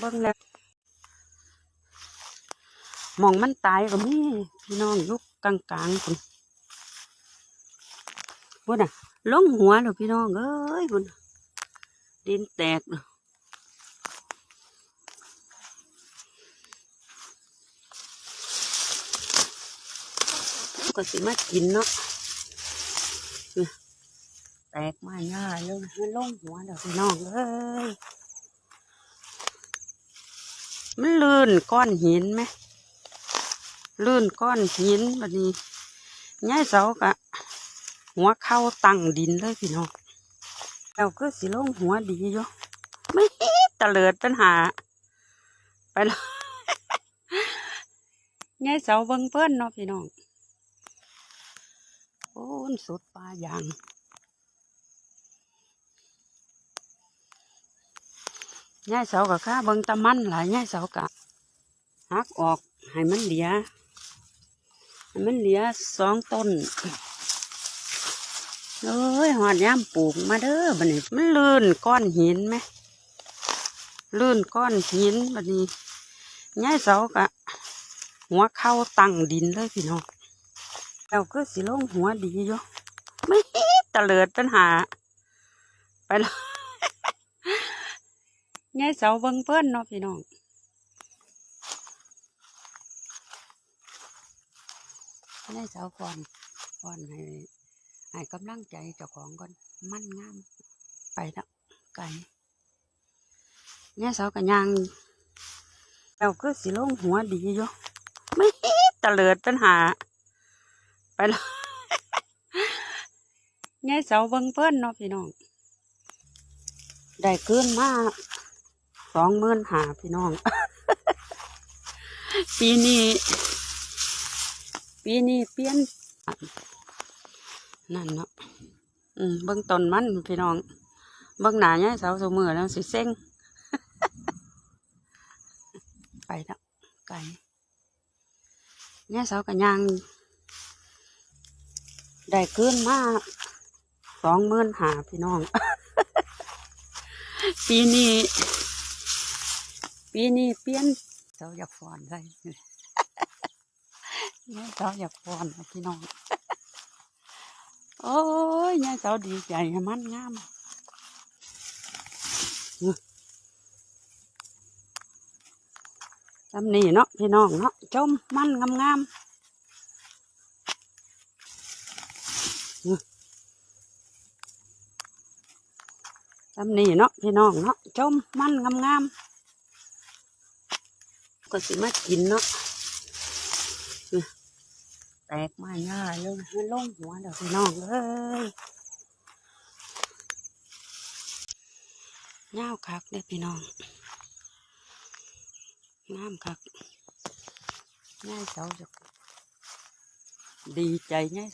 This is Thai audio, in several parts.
เบิ่งแล้วมองมันตายก็มีพี่น้องยุกกลางๆคนพุ่นอะลงหัวแล้วพี่น้องเอ้ยพุ่นน่ะดินแตกแล้วก็สิมากินเนาะแตกมาหน้าเลยมันลงหัวแล้วพี่น้องเอ้ย มันลื่นก้อนหินไหมลื่นก้อนหินแบบนี้ย้ายเสากะ หัวเข้าตั้งดินเลยพี่น้องเราก็สิลงหัวดีอยู่ไม่ตะเลิดปัญหา ไปแล้วย้ายเสาเบิ่งเพิ่นเนาะพี่น้องโอ้สุดปลายาง ย่ายเสากับข้าเบิงตะมันหลายย่ายเสากะหักออกให้มันเหลียให้มันเหลียสองต้นเอ้ยหอดย่าปลูกมาเด้อบัดนี้มันลื่นก้อนหินไหมลื่นก้อนหินบัดนี้ย่ายเสากะ หัวเข้าตั้งดินเลยพี่น้องเราก็สิลงหัวดีอยู่ไม่ตะเลิดปัญหา ไปแล้ว ยายเสาเบิ่งเพิ่นเนาะพี่น้องยายเสาก่อนก่อนให้ให้กำลังใจเจ้าของก่อนมั่นงามไปแล้วไก่ยายเสากับยางเราก็สิลงหัวดีอยู่ไม่ตะเลิดปัญหา ไปแล้วยายเสาเบิ่งเพิ่นเนาะพี่น้องได้เกินมา สองหมื่นหาพี่น้อง ปีนี้ ปีนี้เปลี่ยน นั่นเนาะอืมเบิ่งต้นมันพี่น้อง เบิ่งหนาเนี่ยสาสมือแล้วสิเซ็งไปแล้วไก่เนี่ยสาวกันยางได้เกินมาสองหมื่นหาพี่น้อง ปีนี้ ปีนี้เปลี่ยนเจ้าอยากฟอนใส่เนี่ยเจ้าอยากฟอนพี่น้อง โอ้ยเนี่ยเจ้าดีใจมันงามทำนี่เนาะพี่น้องเนาะจมมันงามงามทำนี่เนาะพี่น้องเนาะจมมันงามงาม ก็สิมากินเนาะแตกมาหน้าเลยมันลงหัวเดี๋ยวพี่น้องเอ้ยเงาคักเด้อพี่น้องงามคักง่ายเสาจะดีใจง่าย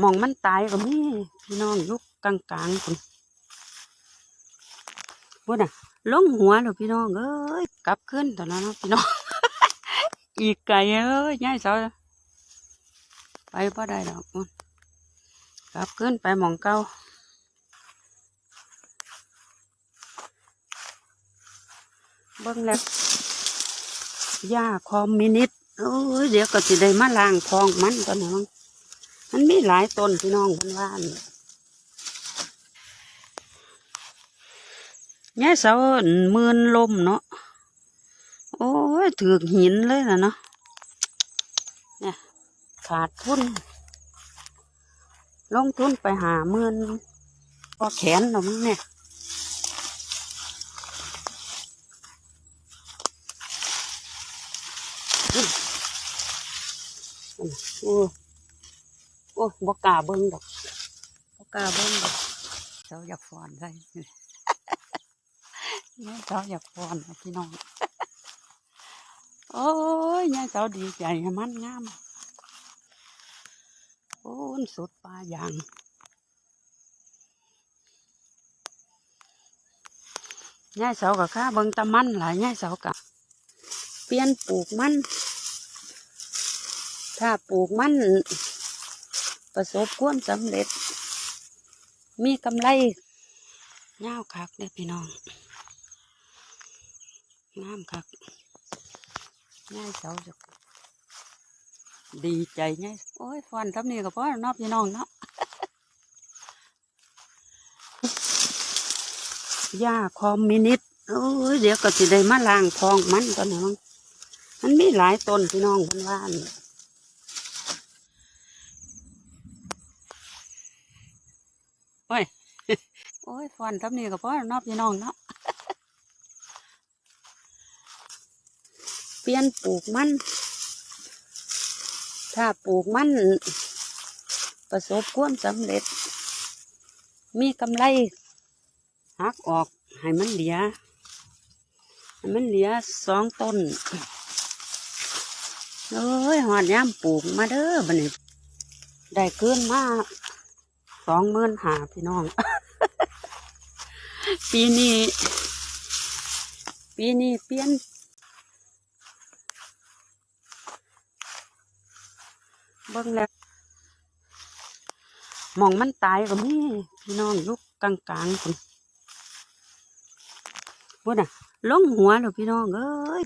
มองมันตายก็มีพี่น้องยุกกลางๆคนพุ่นอะ ลงหัวแล้วพี่น้องเอ้ยกลับขึ้นตอนนั้นพี่น้อง อีกไก่เอ้ยง่ายเสาไปพอได้ดอกพุ่นกลับขึ้นไปหมองเก่าเบิ่งแล้วยาคอมมินิตโอ้ยเดี๋ยวก็สิได้มาล้างคลองมันก่อนนะมั้งมันมีหลายต้นพี่น้องเพันว่า ยายเสาหมื่นลมเนาะ โอ้ยถือหินเลยนะเนาะ เนี่ย ขาดทุน ลงทุนไปหาหมื่นพอแขนหรอมั้งเนี่ยโอ้โอ้บกล้าเบิ้งดอกบกล้าเบิ้งดอกเจ้าอยากฟอนใส่ เนี่ยเจ้าอยากฟอนะพี่น้อง โอ้ยเนี่ยเจ้าดีใจมันงามโอ้ยสุดปลายางยายเสากับข้าเบิ่งตะมันหลายยายเสากะเปลี่ยนปลูกมัน ถ้าปลูกมัน ประสบความสำเร็จ มีกำไรเงาวคักเด้อพี่น้อง งามคักง่ายเสาจะดีใจง่ายโอ้ยฟันทับนี่ก็พอนอบพี่น้องเนาะยาคอมมินิสโอ้ยเดี๋ยวก็สิได้มาล้างทองมันก่อนนะมั้งมันมีหลายต้นพี่น้องเพันว่านโอ้ย โอ้ยฟันทับนี่ก็พอนอบพี่น้องเนาะ เป ลี่ยนปลูกมัน ถ้าปลูกมัน ประสบความสำเร็จ มีกำไรหักออกให้มันเหลือให้มันเหลือสองต้นเอ้ยหอดย่ำปลูกมาเด้อบันนี้ได้เกินมากสองหมื่นหาพี่น้อง ปีนี้ ปีนี้เปลี่ยน เบิ่งแล้วหมองมันตายก็มีพี่น้องยุกกลางๆคนพุ่นน่ะลงหัวแล้วพี่น้องเอ้ย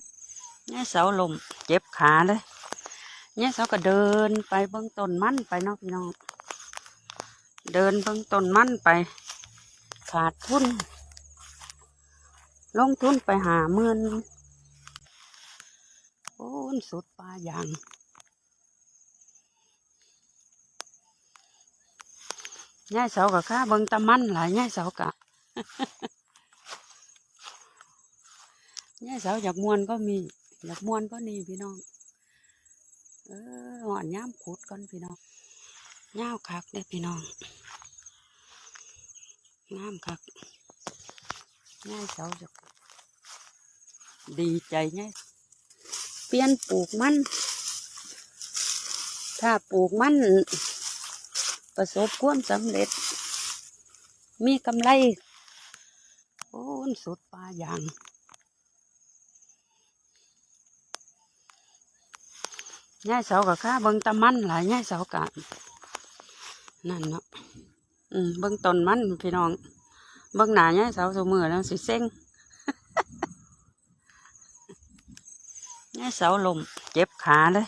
เนี่ยเสาลมเจ็บขาเลยเนี่ยเสาก็เดินไปเบิ่งต้นมันไปเนาะพี่น้อง เดินเบิ่งต้นมันไป ขาดทุน ลงทุนไปหาเมื่นโอ้สุดปลาอย่าง ย่ายเสากับข้าเบิงตะมันหลายย่ายเสากะย่ายเสาอยากมวนก็มี อยากมวนก็นี่พี่น้อง เออหอนย่ามขุดก่อนพี่น้องย่าวคักเด้พี่น้องงามคักย่ายเสาจะดีใจย่ายเปลี่ยนปลูกมัน ถ้าปลูกมัน ประสบความสำเร็จ มีกำไร โอ้สุดปลาอย่างย่ายเสากับข้าเบิ้งตะมันหลายย่ายเสากะนั่นเนาะอืมเบิ้งต้นมันพี่น้อง เบิ้งหนาย่ายเสาสมือแล้วสิเซ็งย่ายเสาลมเจ็บขาเลย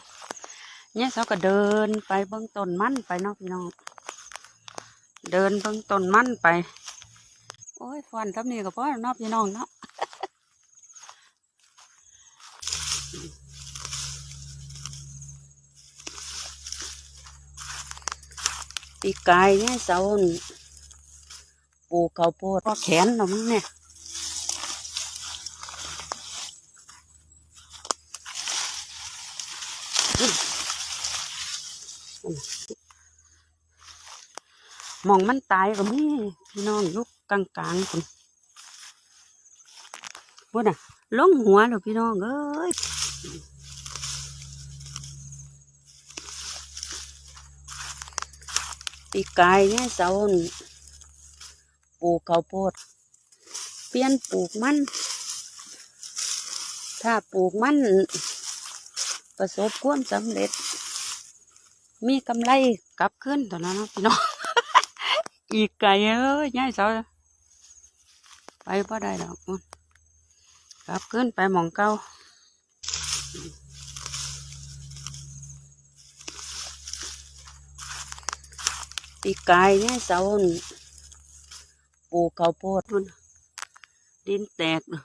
ย่ายเสาก็เดินไปเบิ้งต้นมันไปเนาะพี่น้อง เดินเพิ่งต้นมั่นไป โอ้ยฟันทับนี่ก็พอนอบยี่น้องเนาะปีกายเนี่ยเสาปลูกข้าวโพดก็แขนเรามั้งเนี่ย มองมันตายก็มีพี่น้องยุกกลางๆคนพุ่นน่ะลงหัวแล้วพี่น้องเอ้ยปีกายเนี่ยเสานี่ปลูกข้าวโพด เปลี่ยนปลูกมัน ถ้าปลูกมัน ประสบความสำเร็จ มีกำไรกลับขึ้นตอนนั้นพี่น้อง อีกไก่เอ้ยย่ายเสาไปพอได้ดอกมันกลับขึ้นไปหมองเก้าปีกายย่ายเสานี่ปลูกข้าโพดดินแตกเนาะ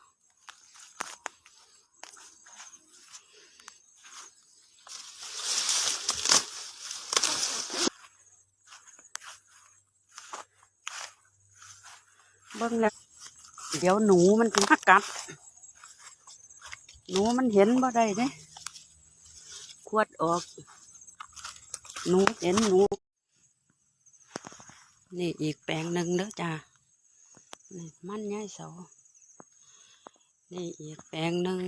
เบิ่งแล้วเดี๋ยวหนูมันถึงมากัด หนูมันเห็นบ่ได้เด้ขวดออก หนูเห็นหนู นี่อีกแปลงหนึ่งเด้อจ้านี่มันย้ายเสานี่อีกแปลงหนึ่ง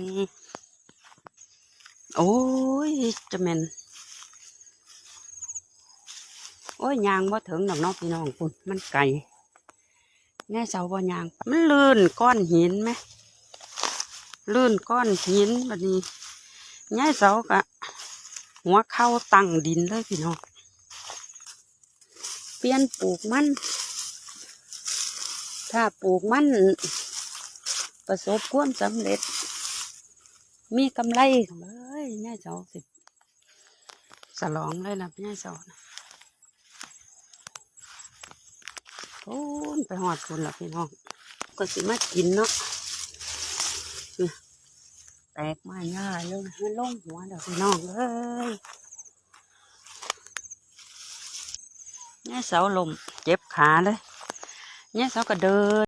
โอ้ยจะแม่นโอ้ยยางว่าถึงดอกเน้องพี่น้องคุณมันไก่ แง่เสาบ่ยางมันลื่นก้อนหินไหมลื่นก้อนหินแบบนี้แง่เสากะหัวเข้าตั้งดินเลยพี่น้องเปลี่ยนปลูกมัน ถ้าปลูกมัน ประสบความสำเร็จ มีกำไรเอ้ยยายเสาสิสลองเลยล่ะยายเสานะ โอ้นไปหอดคนละพี่น้อง ก็สิมากินเนาะแตกมาหน้าเลยมันลงหัวเดี๋ยวพี่น้องเอ้ยยายเสาลมเจ็บขาเลยเนี่ยเสาก็เดิน